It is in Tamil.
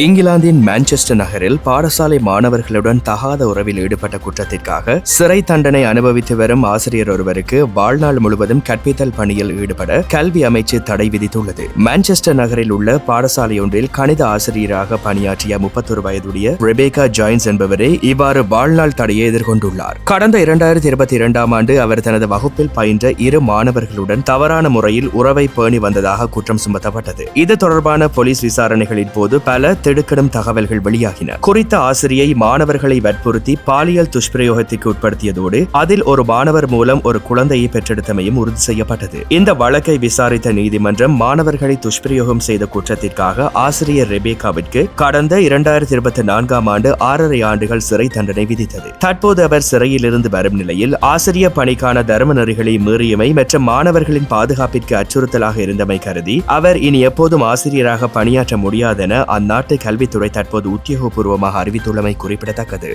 இங்கிலாந்தின் மான்செஸ்டர் நகரில் பாடசாலை மாணவர்களுடன் தகாத உறவில் ஈடுபட்ட குற்றத்திற்காக சிறை தண்டனை அனுபவித்து வரும் ஆசிரியர் ஒருவருக்கு வாழ்நாள் முழுவதும் கற்பித்தல் பணியில் ஈடுபட கல்வி அமைச்சு தடை விதித்துள்ளது. மான்செஸ்டர் நகரில் உள்ள பாடசாலையொன்றில் கணித ஆசிரியராக பணியாற்றிய முப்பத்தொரு வயதுடைய ரெபேகா ஜாயின்ஸ் என்பவரே இவ்வாறு வாழ்நாள் தடையை எதிர்கொண்டுள்ளார். கடந்த இரண்டாயிரத்தி இருபத்தி இரண்டாம் ஆண்டு அவர் தனது வகுப்பில் பயின்ற இரு மாணவர்களுடன் தவறான முறையில் உறவை பேணி வந்ததாக குற்றம் சுமத்தப்பட்டது. இது தொடர்பான போலீஸ் விசாரணைகளின் போது பல திடுக்கிடும் தகவல்கள் வெளியாகின. குறித்த ஆசிரியை மாணவர்களை வற்புறுத்தி பாலியல் துஷ்பிரயோகத்திற்கு உட்படுத்தியதோடு அதில் ஒரு மாணவர் மூலம் ஒரு குழந்தையை பெற்றெடுத்தமையும் உறுதி செய்யப்பட்டது. இந்த வழக்கை விசாரித்த நீதிமன்றம் மாணவர்களை துஷ்பிரயோகம் செய்த குற்றத்திற்காக ஆசிரியர் ரெபேகாவிற்கு கடந்த இரண்டாயிரத்தி இருபத்தி நான்காம் ஆண்டு ஆறரை ஆண்டுகள் சிறை தண்டனை விதித்தது. தற்போது அவர் சிறையில் இருந்து வரும் நிலையில் ஆசிரியர் பணிக்கான தர்ம நெறிகளை மீறியமை மற்றும் மாணவர்களின் பாதுகாப்பிற்கு அச்சுறுத்தலாக இருந்தமை கருதி அவர் இனி எப்போதும் ஆசிரியராக பணியாற்ற முடியாதென அந்நாட்டு கல்வித்துறை தற்போது உத்தியோகபூர்வமாக அறிவித்துள்ளமை குறிப்பிடத்தக்கது.